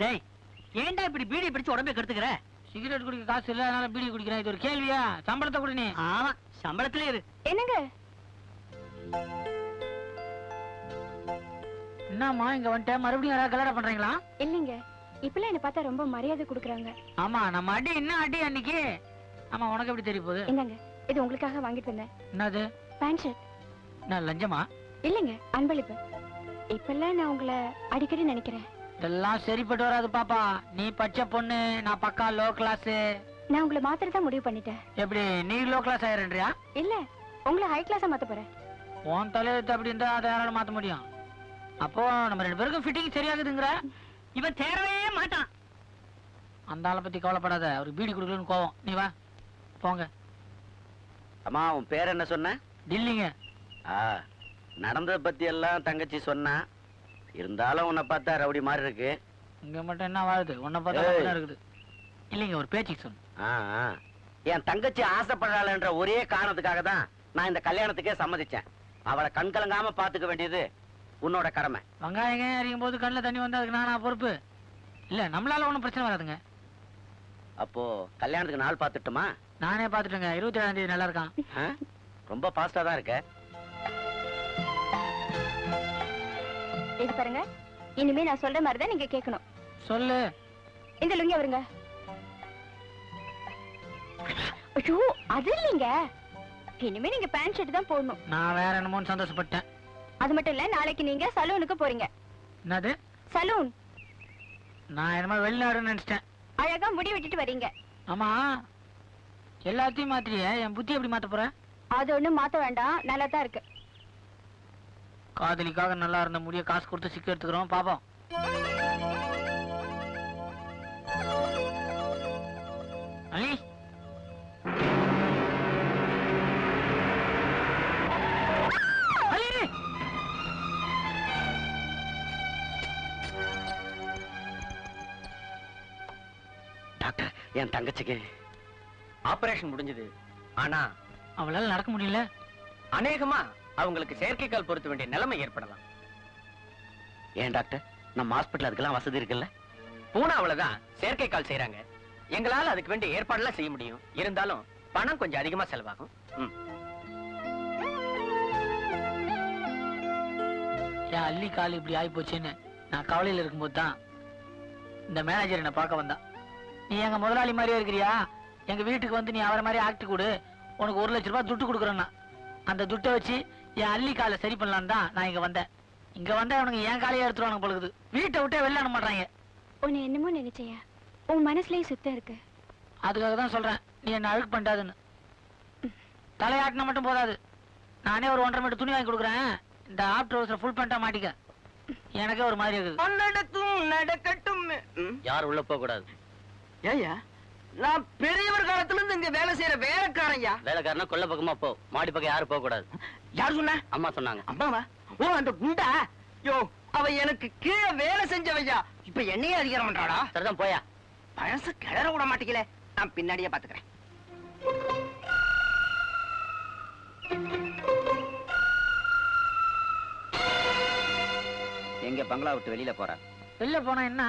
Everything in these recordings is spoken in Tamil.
டேய் ஏன்டா இப்படி பீடி பிடிச்சு உடம்பே கெடுத்துக்கிற? சிகரெட் குடிக்க காசு இல்ல அதனால பீடி குடிக்கிறேன். இது ஒரு கேள்வியா? சம்பளத்தை கொடு நீ. ஆமா சம்பளத்திலே இரு. என்னங்க? என்னம்மா இங்க வந்துட்ட மறுபடியும் யாராவது கல்யாணம் பண்றீங்களா? இல்லைங்க. இப்பெல்லாம் என்ன பார்த்தா ரொம்ப மரியாதை கொடுக்குறாங்க. ஆமா நம்ம அடி என்ன அடி அன்னைக்கு? ஆமா உனக்கு எப்படி தெரிய போகுது? என்னங்க இது உங்களுக்காக வாங்கிட்டு வந்தேன். என்னது? Pant shirt. என்ன லஞ்சமா? இல்லைங்க அன்பளிப்பு. இப்பெல்லாம் நான் உங்களை அடிக்கடி நினைக்கிறேன். இதெல்லாம் சரிப்பட்டு வராது பாப்பா. நீ பச்சை பொண்ணு நான் பக்கா லோ கிளாஸ் நான் உங்களை மாத்திர தான் முடிவு பண்ணிட்டேன். எப்படி நீ லோ கிளாஸ் ஆயிரன்றியா? இல்ல உங்களை ஹை கிளாஸா மாத்த போறேன். உன் தலையெழுத்து அப்படி இருந்தா அதை யாரால மாத்த முடியும்? அப்போ நம்ம ரெண்டு பேருக்கும் ஃபிட்டிங் சரியாகுதுங்கிற இவன் சேரவே மாட்டான். அந்த ஆளை பத்தி கவலைப்படாத அவருக்கு பீடி கொடுக்கலன்னு கோவம். நீ வா போங்க. அம்மா உன் பேர் என்ன சொன்ன? டில்லிங்க. ஆ நடந்ததை பத்தி எல்லாம் தங்கச்சி சொன்னா இருந்தாலும் உன்னை பார்த்தா ரவுடி மாதிரி இருக்கு. இங்க மட்டும் என்ன வாழுது? உன்னை பார்த்தா ஏய். அப்படிதான் இருக்குது. இல்லைங்க ஒரு பேச்சுக்கு சொன்ன ஆ, ஆ. என் தங்கச்சி ஆசைப்படுறாளன்ற ஒரே காரணத்துக்காக தான் நான் இந்த கல்யாணத்துக்கே சம்மதிச்சேன். அவளை கண் கலங்காம பாத்துக்க வேண்டியது உன்னோட கடமை. வெங்காயங்க அறியும் போது கண்ணில் தண்ணி வந்தா அதுக்கு நானா பொறுப்பு? இல்ல நம்மளால ஒன்றும் பிரச்சனை வராதுங்க. அப்போ கல்யாணத்துக்கு நாள் பார்த்துட்டுமா? நானே பார்த்துட்டேங்க. இருபத்தி ஏழாம் தேதி நல்லா இருக்கான். ஆ? ரொம்ப ஃபாஸ்டா தான் இருக்க. இது பாருங்க. இனிமே நான் சொல்ற மாதிரி தான் நீங்க கேட்கணும். சொல்லு. இந்த லுங்கி வருங்க ஐயோ அது இல்லைங்க. இனிமே நீங்க பேண்ட் ஷர்ட் தான் போடணும். நான் வேற என்னமோன்னு சந்தோஷப்பட்டேன். அது மட்டும் இல்ல நாளைக்கு நீங்க சலூனுக்கு போறீங்க. என்னது? சலூன். நான் என்னமோ வெளிநாடுன்னு நினைச்சிட்டேன். அழகா முடி விட்டுட்டு வரீங்க. ஆமா. எல்லாத்தையும் மாத்திரியே என் புத்தி எப்படி மாத்த போற? அது ஒண்ணும் மாத்த வேண்டாம். நல்லா தான் இருக்கு. காதலிக்காக நல்லா இருந்த முடிய காசு கொடுத்து சிக்க எடுத்துக்கிறோம் பாப்போம். டாக்டர் என் தங்கச்சிக்கு ஆபரேஷன் முடிஞ்சது. ஆனா அவளால நடக்க முடியல. அநேகமா அவங்களுக்கு செயற்கைக்கால் பொருத்த வேண்டிய நிலைமை ஏற்படலாம். ஏன் டாக்டர்? நம்ம ஹாஸ்பிட்டல் அதுக்கெல்லாம் வசதி இருக்குல்ல? பூனா அவ்வளவுதான் செயற்கைக்கால் செய்யறாங்க எங்களால அதுக்கு வேண்டிய ஏற்பாடுலாம் செய்ய முடியும். இருந்தாலும் பணம் கொஞ்சம் அதிகமா செலவாகும். என் அள்ளி கால் இப்படி ஆகி போச்சுன்னு நான் கவலையில இருக்கும்போது தான் இந்த மேனேஜர் என்ன பார்க்க வந்தா நீ எங்க முதலாளி மாதிரியே இருக்கிறியா? எங்க வீட்டுக்கு வந்து நீ அவரை மாதிரி ஆக்ட் கொடு. உனக்கு ஒரு லட்ச ரூபாய் துட்டு கொடுக்குறேன்னா. அந்த துட்டை வச்சு என் அள்ளி காலை சரி பண்ணலான்னு தான் நான் இங்க வந்தேன். இங்க வந்தா அவனுங்க என் காலையே எடுத்துருவானுங்க பொழுது வீட்டை விட்டே வெளில அனுப்ப மாட்டாங்க உன்னை என்னமோ நினைச்சையா? உன் மனசுலயே சுத்தம் இருக்கு. அதுக்காக தான் சொல்றேன். நீ என்ன அழுக்கு பண்ணாதுன்னு தலையாட்டினா மட்டும் போதாது. நானே ஒரு ஒன்றரை மீட்டர் துணி வாங்கி கொடுக்குறேன். இந்த ஆஃப்டர் ஹவுஸ்ல ஃபுல் பண்ணிட்டா மாட்டிக்க. எனக்கே ஒரு மாதிரி இருக்குது. நடக்கட்டும். யார் உள்ள போக கூடாது ஏயா நான் பெரியவர் காலத்துல இருந்து இங்க வேலை செய்யற வேலைக்காரன்யா. வேலைக்காரனா கொல்ல பக்கமா போ. மாடி பக்கம் யாரும் போக கூடாது யார் சொன்ன? அம்மா சொன்னாங்க. அம்மாவா? ஓ அந்த குண்டா? யோ அவ எனக்கு கீழே வேலை செஞ்சவையா. இப்ப என்னையே அதிகாரம் பண்றாடா சரிதான் போயா. பழசு கிளற விட மாட்டேங்கல நான் பின்னாடியே பாத்துக்கிறேன் எங்க பங்களா விட்டு வெளியில போறா? வெளில போனா என்ன?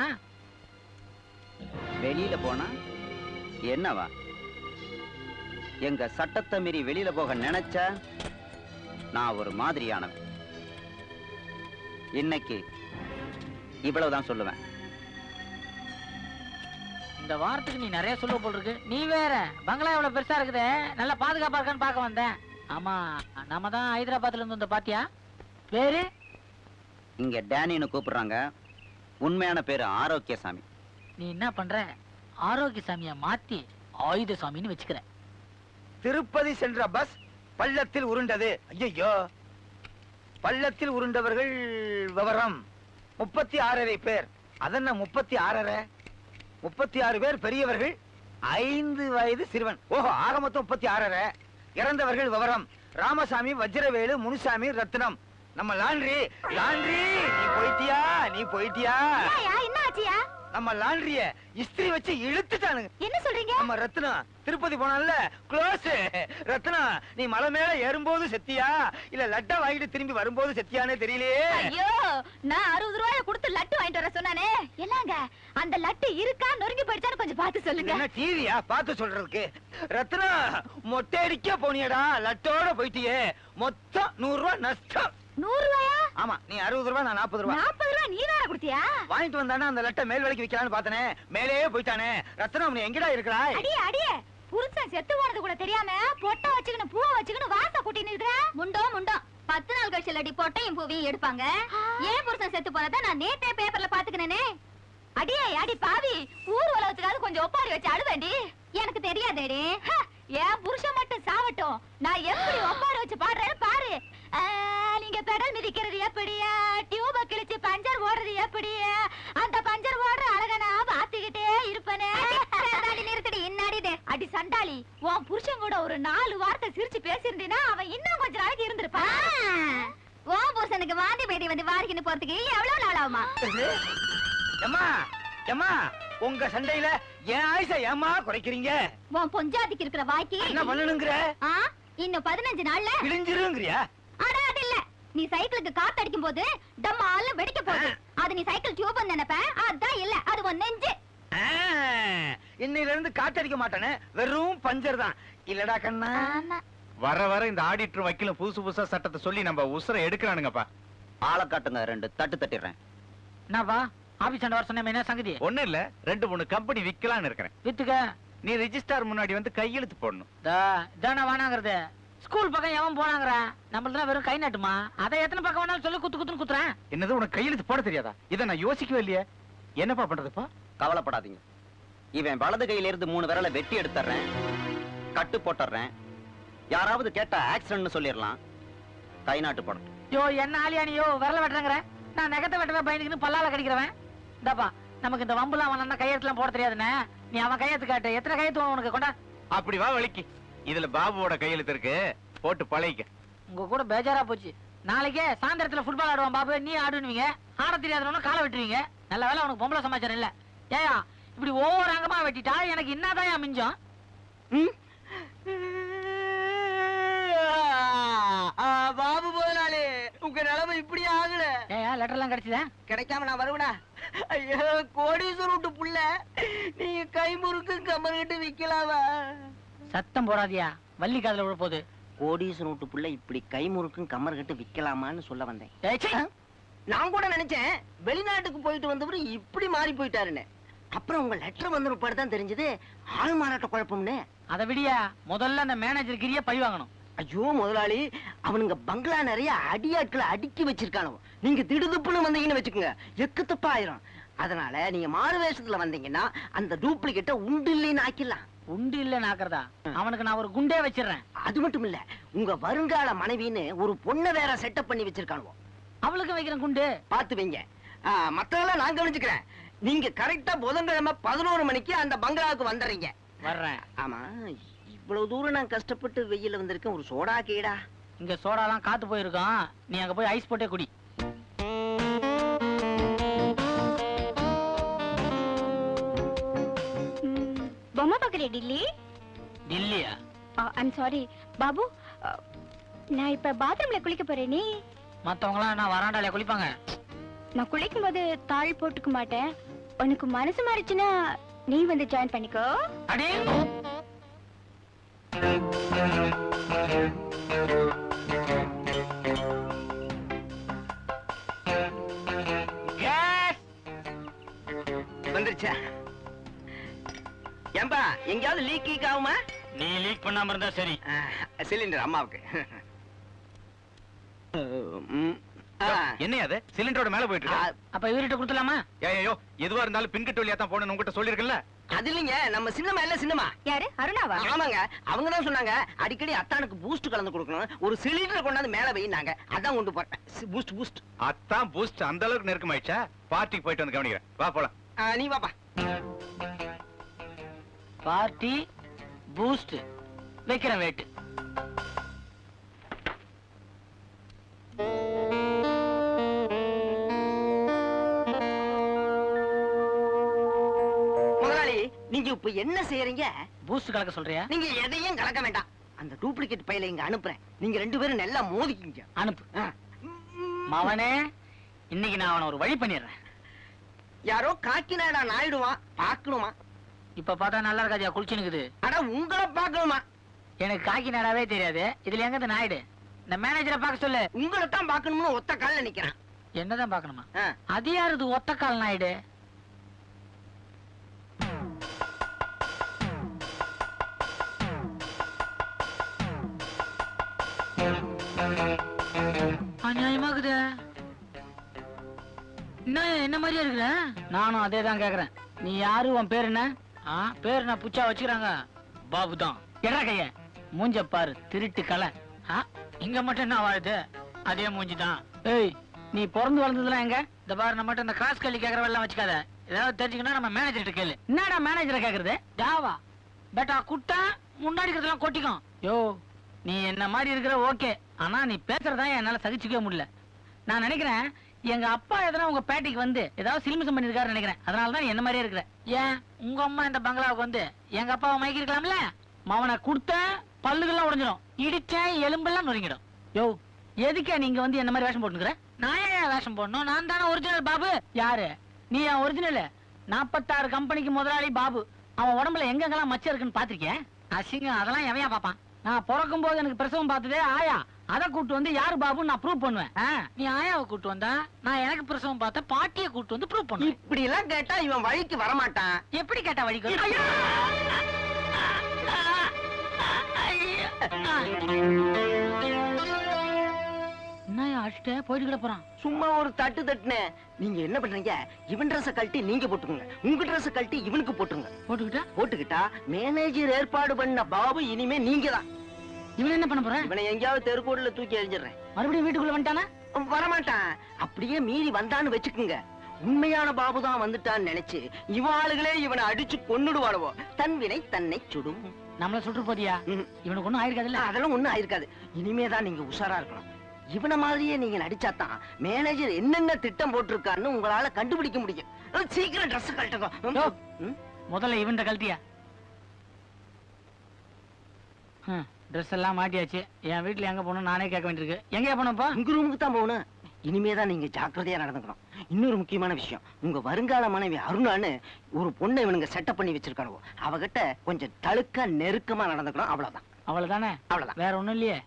வெளியில போனா என்னவா? எங்க சட்டத்தை மீறி வெளியில போக நினைச்சா நான் ஒரு மாதிரியானவன். இன்னைக்கு இவ்வளவுதான் சொல்லுவேன். இந்த வாரத்துக்கு நீ நிறைய சொல்ல போல் இருக்கு. நீ வேற. பங்களா எவ்வளவு பெருசா இருக்குதே? நல்லா பாதுகாப்பா இருக்கான்னு பார்க்க வந்தேன். ஆமா நம்ம தான் ஹைதராபாத்ல இருந்து வந்த பாத்தியா? பேரு? இங்க டேனின்னு கூப்பிடுறாங்க. உண்மையான பேரு ஆரோக்கியசாமி. நீ என்ன பண்ற? ஆரோக்கிய சாமிய மாத்தி ஆயுத சாமின்னு வச்சுக்கிற திருப்பதி சென்ற பஸ் பள்ளத்தில் உருண்டது. ஐயோ பள்ளத்தில் உருண்டவர்கள் விவரம். முப்பத்தி ஆறரை பேர். அதென்ன முப்பத்தி ஆறரை முப்பத்தி ஆறு பேர் பெரியவர்கள் ஐந்து வயது சிறுவன். ஓஹோ ஆக மொத்தம் முப்பத்தி ஆறரை இறந்தவர்கள் விவரம். ராமசாமி வஜ்ரவேலு முனுசாமி ரத்னம். நம்ம லாண்ட்ரி. லாண்ட்ரி நீ போயிட்டியா? நீ போயிட்டியா? என்ன ஆச்சியா? நம்ம லாண்ட்ரிய இஸ்திரி வச்சு இழுத்துட்டானுங்க. என்ன சொல்றீங்க? நம்ம ரத்னம் திருப்பதி போனான்ல க்ளோஸ் ரத்னம் நீ மலை மேல ஏறும்போது செத்தியா? இல்ல லட்டா வாங்கிட்டு திரும்பி வரும்போது செத்தியானே தெரியலையே. ஐயோ நான் அறுபது ரூபாய கொடுத்து லட்டு வாங்கிட்டு வர சொன்னானே. என்னங்க அந்த லட்டு இருக்கா? நொறுங்கி போயிடுச்சான்னு கொஞ்சம் பார்த்து சொல்லுங்க. என்ன டிவியா? பார்த்து சொல்றதுக்கு. ரத்னம் மொட்டை அடிக்க போனியடா. லட்டோட போயிட்டியே. மொத்தம் நூறு ரூபாய் நஷ்டம். நூறு ரூபாயா ஆமா நீ அறுபது ரூபாய் நான் நாற்பது ரூபாய் நாற்பது ரூபாய் நீ கொடுத்தியா? வாங்கிட்டு வந்தானே அந்த லட்டை மேல் விலைக்கு விக்கலாம்னு பார்த்தனே? மேலேயே போயிட்டானே. ரத்னம் நீ எங்கடா இருக்கிறாய்? அடியே அடியே. புருஷன் செத்து போனது கூட தெரியாம பொட்டை வச்சுக்கணும் பூவை வச்சுக்கணும் வாச கூட்டின்னு இருக்கிற? முண்டோ முண்டோ. பத்து நாள் கழிச்சு பொட்டையும் பூவையும் எடுப்பாங்க. ஏன் புருஷன் செத்து போனதை நான் நேத்தே பேப்பர்ல பாத்துக்கினேனே அடியே அடி பாவி. ஊர் உலகத்துக்காவது கொஞ்சம் ஒப்பாரி வச்சு அழுவேண்டி. எனக்கு தெரியாதேடி. என் புருஷன் மட்டும் சாவட்டும். நான் எப்படி ஒப்பாரி வச்சு பாடுறேன்னு பாரு. நீங்க பெடல் மிதிக்கிறது எப்படியா? டியூப கிழிச்சு பஞ்சர் ஓடுறது எப்படியா? அந்த பஞ்சர் ஓடுற அழக நான் பாத்துக்கிட்டே இருப்பனே. நிறுத்தடி இன்னாடி அடி சண்டாளி உன் புருஷன் கூட ஒரு நாலு வார்த்தை சிரிச்சு பேசியிருந்தீனா அவன் இன்னும் கொஞ்ச நாளைக்கு இருந்திருப்பான் உன் புருஷனுக்கு வாந்தி பேதி வந்து வாரிக்கின்னு போறதுக்கு எவ்வளவு நாள் ஆகுமா? ஏம்மா ஏம்மா உங்க சண்டையில என் ஆயுச ஏம்மா குறைக்கிறீங்க? உன் பொஞ்சாதிக்கு இருக்கிற வாய்க்கு என்ன பண்ணணுங்கிற? இன்னும் பதினஞ்சு நாள்ல? கிழிஞ்சிருங்கிறியா அட அது இல்ல. நீ சைக்கிளுக்கு காத்து அடிக்கும் போது டம்மால வெடிக்க போகுது. அது நீ சைக்கிள் டியூப் நினைப்ப அதான் இல்ல. அது உன் நெஞ்சு. இன்னையில இருந்து காத்தடிக்க மாட்டானே வெறும் பஞ்சர் தான். இல்லடா கண்ணா. வர வர இந்த ஆடிட்டர் வக்கீலும் புதுசு புதுசா சட்டத்தை சொல்லி நம்ம உசுரை எடுக்கிறானுங்கப்பா. ஆளை காட்டுங்க ரெண்டு. தட்டு தட்டிடுறேன். என்னப்பா ஆபீஸ் அண்ட வர சொன்ன என்ன சங்கதி? ஒண்ணும் இல்ல. ரெண்டு மூணு கம்பெனி விக்கலாம்னு இருக்கிறேன். வித்துக்க? நீ ரிஜிஸ்டார் முன்னாடி வந்து கையெழுத்து போடணும். இதானே வேணாங்கிறது ஸ்கூல் பக்கம் எவன் போனாங்கிறான் நம்மளதுலாம் வெறும் கை நட்டுமா? அதை எத்தனை பக்கம் வேணாலும் சொல்லி குத்து குத்துன்னு குத்துறேன். என்னது உனக்கு கையெழுத்து போட தெரியாதா? இதை நான் யோசிக்கவே இல்லையே. என்னப்பா பண்றதுப்பா கவலைப்படாதீங்க. இவன் வலது கையில இருந்து மூணு விரலை வெட்டி எடுத்துறேன் கட்டு போட்டுறேன் யாராவது கேட்டா ஆக்சிடென்ட் சொல்லிடலாம் கை நாட்டு படம் யோ என்ன ஆலியா நீயோ? விரல வெட்டுறங்கிற. நான் நகத்தை வெட்டவே பயந்துக்கின்னு பல்லால கடிக்கிறவன். இந்தாப்பா நமக்கு இந்த வம்புலாம் அவன் கையெழுத்துலாம் போட தெரியாதுண்ணே. நீ அவன் கையெழுத்து காட்டு. எத்தனை கையெழுத்து உனக்கு கொண்டா? அப்படி வா வலிக்கு. இதுல பாபுவோட கையெழுத்து இருக்கு. போட்டு பழகிக்க. உங்க கூட பேஜாரா போச்சு. நாளைக்கே சாயந்தரத்துல ஃபுட்பால் ஆடுவான் பாபு. நீ ஆடுவீங்க ஆட தெரியாதவன காலை வெட்டுவீங்க. நல்ல வேலை உனக்கு பொம்பளை சமாச்சாரம் இல்ல. ஏயா இப்படி ஒவ்வொரு அங்கமா வெட்டிட்டா எனக்கு என்னதான் மிஞ்சம்? பாபு உங்க நிலைமை இப்படி ஆகல. ஏயா லெட்டர் எல்லாம் கிடைச்சதா? கிடைக்காம நான் வருவனா? ஐயோ கோடீஸ்வரர் விட்டு புள்ள. நீங்க கை முறுக்கு கம்மர்கிட்ட விக்கலாமா சத்தம் போடாதியா? வள்ளி காதுல விழ போகுது கோடீஸ்வரன் வீட்டு புள்ள இப்படி கை முறுக்கும் கம்மர் கட்டு விக்கலாமான்னு சொல்ல வந்தேன். நான் கூட நினைச்சேன் வெளிநாட்டுக்கு போயிட்டு வந்தவரு இப்படி மாறி போயிட்டாருன்னு. அப்புறம் உங்க லெட்டர் வந்த பாடு தான் தெரிஞ்சது ஆள் மாறாட்ட குழப்பம்னு. அதை விடியா முதல்ல அந்த மேனேஜர் கிரிய பழி வாங்கணும். ஐயோ முதலாளி அவனுங்க பங்களா நிறைய அடியாட்களை அடுக்கி வச்சிருக்கானோ நீங்க திடுதுப்புன்னு வந்தீங்கன்னு வச்சுக்கோங்க. எக்கு தப்பா ஆயிரும் அதனால நீங்க மாறு வேஷத்துல வந்தீங்கன்னா அந்த டூப்ளிகேட்டை உண்டு இல்லைன்னு ஆக்கிடலாம். உண்டு இல்ல நாக்குறதா அவனுக்கு நான் ஒரு குண்டே வச்சிடுறேன். அது மட்டும் இல்ல உங்க வருங்கால மனைவின்னு ஒரு பொண்ணை வேற செட்டப் பண்ணி வச்சிருக்கானுவோ. அவளுக்கு வைக்கிறேன் குண்டு? பாத்து வைங்க. மத்ததெல்லாம் நான் கவனிச்சுக்கிறேன். நீங்க கரெக்டா புதன்கிழமை பதினோரு மணிக்கு அந்த பங்களாவுக்கு வந்துடுறீங்க. வர்றேன். ஆமா இவ்வளவு தூரம் நான் கஷ்டப்பட்டு வெயில வந்திருக்கேன். ஒரு சோடா கேடா. இங்க சோடாலாம் காத்து போயிருக்கோம் நீ அங்க போய் ஐஸ் போட்டே குடி. பொம்மை பாக்குறே டில்லி? டில்லியா? ஐம் சாரி பாபு நான் இப்ப பாத்ரூம்ல குளிக்க போறேனே. மத்தவங்களாம் என்ன வராண்டாலே குளிப்பாங்க. நான் குளிக்கும் போது தாள் போட்டுக்க மாட்டேன். உனக்கு மனசு மாறிச்சுன்னா நீ வந்து ஜாயின் பண்ணிக்கோ. அடே! வந்துருச்சா? ஏம்பா எங்கேயாவது லீக் கீக் ஆகுமா? நீ லீக் பண்ணாம இருந்தா சரி. சிலிண்டர் அம்மாவுக்கு. என்ன அது? சிலிண்டரோட மேல போயிட்டு இருக்க? அப்ப இவர்கிட்ட கொடுத்துலாமா ஐயோ எதுவா இருந்தாலும் பின்கட்டு வழியா தான் போகணும் உங்ககிட்ட சொல்லிருக்கல அது இல்லைங்க நம்ம சின்னமா இல்ல சின்னமா யாரு? அருணாவா? ஆமாங்க அவங்க தான் சொன்னாங்க அடிக்கடி அத்தானுக்கு பூஸ்ட் கலந்து கொடுக்கணும். ஒரு சிலிண்டர் கொண்டாந்து மேல வைனாங்க. அதான் கொண்டு போறேன் பூஸ்ட் பூஸ்ட் அதான் பூஸ்ட் அந்த அளவுக்கு நெருக்கமாயிடுச்சா? பார்ட்டிக்கு போயிட்டு வந்து கவனிக்கிறேன். வா போலாம். நீ வாப்பா. பார்ட்டி பூஸ்ட் வைக்கிறேன் வெயிட் இப்ப என்ன செய்யறீங்க? பூஸ்ட் கலக்க சொல்றியா? நீங்க எதையும் கலக்க வேண்டாம். அந்த டூப்ளிகேட் பையில இங்க அனுப்புறேன். நீங்க ரெண்டு பேரும் நல்லா மோதிக்கிங்க. அனுப்பு. மவனே இன்னைக்கு நான் அவனை ஒரு வழி பண்ணிடுறேன். யாரோ காக்கிநாடா நாயிடுவா பாக்கணுமா இப்ப பார்த்தா நல்லா இருக்காதியா குளிச்சுனுக்குது அட உங்களை பாக்கணுமா எனக்கு காக்கி நாடாவே தெரியாது. இதுல எங்க நாயுடு? இந்த மேனேஜரை பார்க்க சொல்லு. உங்களை தான் பாக்கணும்னு ஒத்த கால்ல நிக்கிறான். என்னதான் பார்க்கணுமா? ஆ. அது யாரு ஒத்த கால் நாயுடு? அநியாயமாக்குது என்ன என்ன மாதிரியா இருக்கிற? நானும் அதே தான் கேக்குறேன். நீ யாரு உன் பேர் என்ன? ஆ பேர் என்ன புச்சா வச்சுக்கிறாங்க. பாபு தான். எடா கைய. மூஞ்ச பாரு திருட்டு கலை. ஆ இங்க மட்டும் என்ன வாழுது? அதே மூஞ்சி தான். ஏய் நீ பிறந்து வளர்ந்ததுலாம் எங்க? இந்த பாரு நம்ம மட்டும் இந்த கிராஸ் கல்லி கேக்குறவெல்லாம் வச்சுக்காத. ஏதாவது தெரிஞ்சுக்கணும் நம்ம மேனேஜர்கிட்ட கேளு. என்னடா மேனேஜரை கேக்குறது? ஜாவா. பேட்டா குட்டா முன்னாடி இருக்கிறதெல்லாம் கொட்டிக்கும். யோ நீ என்ன மாதிரி இருக்கிற ஓகே. ஆனா நீ பேசுறதா என்னால சகிச்சுக்கவே முடியல. நான் நினைக்கிறேன் எங்க அப்பா எதனா உங்க பேட்டைக்கு வந்து ஏதாவது சிலிமிசம் பண்ணிருக்காரு நினைக்கிறேன். அதனால தான் என்ன மாதிரியே இருக்கிற. ஏன்? உங்க அம்மா இந்த பங்களாவுக்கு வந்து எங்க அப்பாவை மயக்கி இருக்கலாம்ல மவனை கொடுத்த பல்லுகள்லாம் உடஞ்சிடும் இடிச்சேன் எலும்பெல்லாம் நொறுங்கிடும். யோ எதுக்கே நீங்க வந்து என்ன மாதிரி வேஷம் போட்டுக்கிற நான் ஏன் வேஷம் போடணும்? நான் தானே ஒரிஜினல் பாபு. யாரு? நீ என் ஒரிஜினல் நாற்பத்தாறு கம்பெனிக்கு முதலாளி பாபு. அவன் உடம்புல எங்கெங்கெல்லாம் மச்சம் இருக்குன்னு பாத்திருக்கேன் அசிங்கம் அதெல்லாம் எவையா பாப்பான்? நான் பிறக்கும் போது எனக்கு பிரசவம் பார்த்ததே ஆயா. அதை கூட்டு வந்து யாரு பாபுன்னு நான் ப்ரூவ் பண்ணுவேன். நீ ஆயாவை கூட்டு வந்தா நான் எனக்கு பிரசவம் பார்த்த பாட்டியை கூட்டு வந்து ப்ரூவ் பண்ணுவேன். இப்படி எல்லாம் கேட்டா இவன் வழிக்கு வரமாட்டான். எப்படி கேட்டா வழிக்கு ஐயோ! என்னய்யா அடிச்சிட்ட போயிட்டு கிட போறான். சும்மா ஒரு தட்டு தட்டுனே. நீங்க என்ன பண்றீங்க? இவன் ட்ரெஸ் கழட்டி நீங்க போட்டுக்கோங்க. உங்க ட்ரெஸ் கழட்டி இவனுக்கு போட்டுங்க போட்டுக்கிட்டா? போட்டுக்கிட்டா மேனேஜர் ஏற்பாடு பண்ண பாபு இனிமே நீங்க தான் இவன் என்ன பண்ண போறேன்? இவனை எங்கேயாவது தெருக்கோடுல தூக்கி எறிஞ்சிடுறேன். மறுபடியும் வீட்டுக்குள்ள வந்துட்டானா? வரமாட்டான். அப்படியே மீறி வந்தான்னு வச்சுக்குங்க. உண்மையான பாபு தான் வந்துட்டான்னு நினைச்சு இவன் ஆளுகளே இவனை அடிச்சு கொன்னுடுவாளவோ. தன் வினை தன்னை சுடும். நம்மள சுட்டு போதியா. இவனுக்கு ஒண்ணும் ஆயிருக்காதுல்ல? அதெல்லாம் ஒண்ணும் ஆயிருக்காது. இனிமே தான் நீங்க உஷாரா இருக்கணும். இவனை மாதிரியே நீங்க நடிச்சாதான் மேனேஜர் என்னென்ன திட்டம் போட்டிருக்கான்னு உங்களால கண்டுபிடிக்க முடியும். சீக்கிரம் ட்ரெஸ். கழட்டுங்க? முதல்ல இவன்ட கழட்டியா? ட்ரெஸ் எல்லாம் மாட்டியாச்சு. என் வீட்டுல எங்க போகணும் நானே கேட்க வேண்டியிருக்கு. எங்கேயா போனப்பா உங்க ரூமுக்கு தான் போகணும். இனிமே தான் நீங்க ஜாக்கிரதையா நடந்துக்கணும். இன்னொரு முக்கியமான விஷயம். உங்க வருங்கால மனைவி அருணான்னு ஒரு பொண்ணை இவனுங்க செட்டப் பண்ணி வச்சிருக்கானுவோ. அவகிட்ட கொஞ்சம் தழுக்க நெருக்கமா நடந்துக்கணும். அவ்வளவுதான். அவ்வளவுதானே? அவ்வளவுதான். வேற ஒண்ணும் இல்லையே?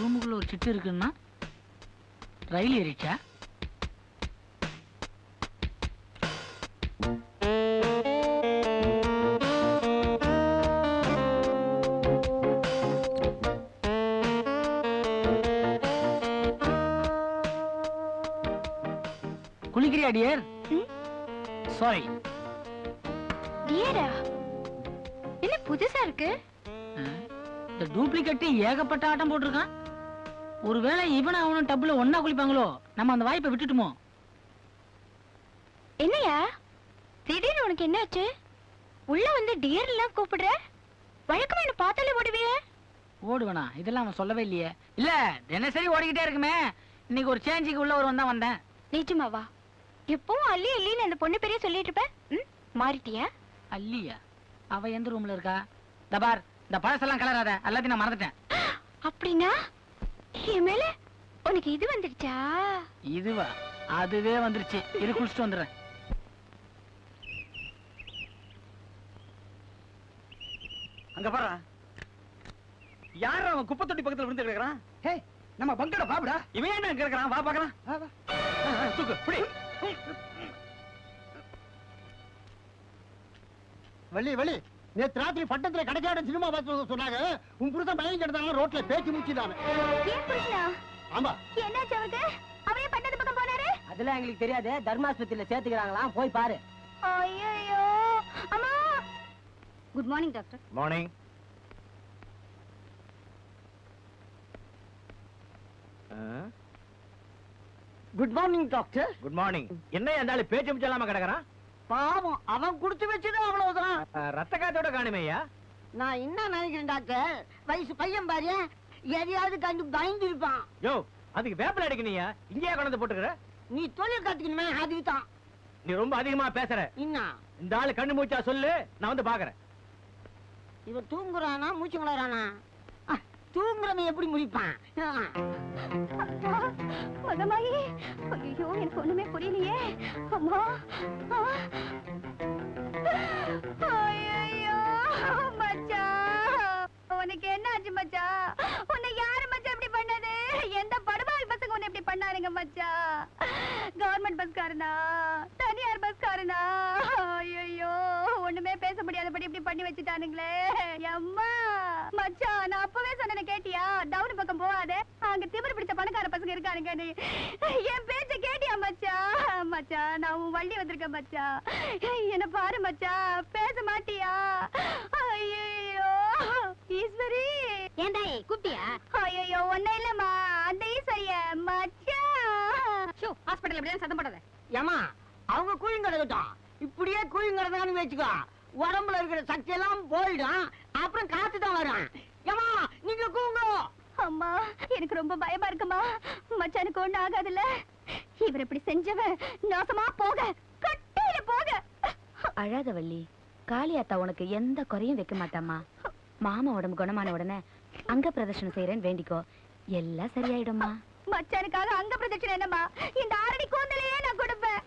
ரூமுக்குள்ள ஒரு சிட்டு இருக்குன்னா ரயில் ஏறிச்சா குளிக்கிறியா டியர்? சாரி டியரா? என்ன புதுசா இருக்கு? இந்த டூப்ளிகேட் ஏகப்பட்ட ஆட்டம் போட்டிருக்கான். ஒருவேளை இவனும் அவனும் டப்புல ஒண்ணா குளிப்பாங்களோ? நம்ம அந்த வாய்ப்பை விட்டுட்டுமோ? என்னையா? திடீர்னு உனக்கு என்னாச்சு? உள்ள வந்து டியர் எல்லாம் கூப்பிடுற? வழக்கமா என்ன பார்த்தாலே ஓடுவியே ஓடுவனா? இதெல்லாம் அவன் சொல்லவே இல்லையே. இல்ல தினசரி ஓடிக்கிட்டே இருக்குமே. இன்னைக்கு ஒரு சேஞ்சுக்கு உள்ள ஒரு தான் வந்தேன். நிஜமாவா எப்பவும் அள்ளி அள்ளின்னு அந்த பொண்ணு பெரிய சொல்லிட்டு இருப்ப. ம், மாறிட்டியா? அல்லியா அவ எந்த ரூம்ல இருக்கா? தபார் இந்த பழசெல்லாம் கலராத. எல்லாத்தையும் நான் மறந்துட்டேன். அப்படின்னா? என் மேல உனக்கு இது வந்துடுச்சா? இதுவா? அதுவே வந்துருச்சு. இரு குளிச்சுட்டு வந்துடுறேன். அங்க பாரு. யார் அவன் குப்பை தொட்டி பக்கத்துல விழுந்து கிடக்குறான்? ஹே நம்ம பங்கட பாபுடா. இவன் என்ன கிடக்குறான்? வா பாக்கலாம் தூக்கு புடி. வள்ளி வள்ளி. நேத்து ராத்திரி பட்டத்துல கடைக்காரன் சினிமா பார்த்து சொன்னாங்க. உன் புருஷன் பையன் கிடந்தாங்க ரோட்ல பேச்சு புருஷனா? ஆமா. என்னாச்சு அவருக்கு? அவரே பட்டத்து பக்கம் போனாரு? அதெல்லாம் எங்களுக்கு தெரியாது. தர்மாஸ்பத்திரியில சேர்த்துக்கிறாங்களாம். போய் பாரு. ஐயோ அம்மா! Good morning doctor morning good morning doctor good morning என்ன இருந்தாலும் பேச்சு மிச்சலாம கிடக்குறான்? பாவம் அவன் குடுத்து வச்சது அவ்வளவுதான். ரத்த காத்தோட காணுமேயா? நான் என்ன நினைக்கிறேன் டாக்டர்? வயசு பையன் பாரு எதையாவது கண்டு பயந்து இருப்பான் யோ அதுக்கு வேப்பில அடிக்கணியா இங்கேயா கொண்டு போட்டுக்கிற? நீ தொழில் கத்துக்கணுமே அதுக்கு தான் நீ ரொம்ப அதிகமா பேசுற. என்ன? இந்த ஆளு கண்ணு மூச்சா சொல்லு நான் வந்து பாக்குறேன். இவன் தூங்குறானா மூச்சு கிளறானா தூங்குறவன் எப்படி முடிப்பான் மகமாயி ஐயோ எனக்கு ஒண்ணுமே புரியலையே. அம்மா ஐயோ உனக்கு என்ன ஆச்சு மச்சா? உன்னை யாரு மச்சா இப்படி பண்ணது? எந்த படுபாவி பசங்க உன்னை இப்படி பண்ணாருங்க மச்சா. கவர்மெண்ட் பஸ்காரனா? தனியார் பஸ்காரனா? ஐயோ ஒண்ணுமே பேச முடியாதபடி இப்படி பண்ணி வச்சுட்டானுங்களே. எம் மச்சான் நான் அப்பவே சொன்னேன் கேட்டியா டவுன் பக்கம் போகாதே அங்க திமிரு பிடிச்ச இருக்கானுங்க நீ என் பேச்ச கேட்டியா மச்சான் மச்சான் நான் உன் வள்ளி வந்திருக்கேன் மச்சான் என்ன பாரு மச்சான் பேச மாட்டியா? ஐயோ ஈஸ்வரி. ஏண்டா கூப்பிட்டியா? ஐயோ ஒன்னும் இல்லம்மா. அந்த ஈஸ்வரிய மச்சான் ஷோ ஹாஸ்பிடல் எப்படியா சத்தம் போடாத. ஏமா அவங்க கூழிங் கிடக்கட்டும் இப்படியே கூழிங் கிடந்தான்னு வச்சுக்கோ. உடம்புல இருக்கிற சக்தி எல்லாம் போயிடும். அப்புறம் காத்து தான் வரும். அம்மா எனக்கு ரொம்ப பயமா இருக்குமா? மச்சானுக்கு ஒண்ணு ஆகாதுல்ல. இவர் இப்படி செஞ்சவன் நாசமா போக கட்டையில போக. அழாத வள்ளி காளியாத்தா உனக்கு எந்த குறையும் வைக்க மாட்டாம்மா. மாமா உடம்பு குணமான உடனே அங்க பிரதர்ஷனம் செய்யறேன்னு வேண்டிக்கோ. எல்லாம் சரியாயிடும்மா. மச்சானுக்காக அங்க பிரதட்சணை என்னம்மா? இந்த ஆரடி கூந்தலையே நான் கொடுப்பேன்.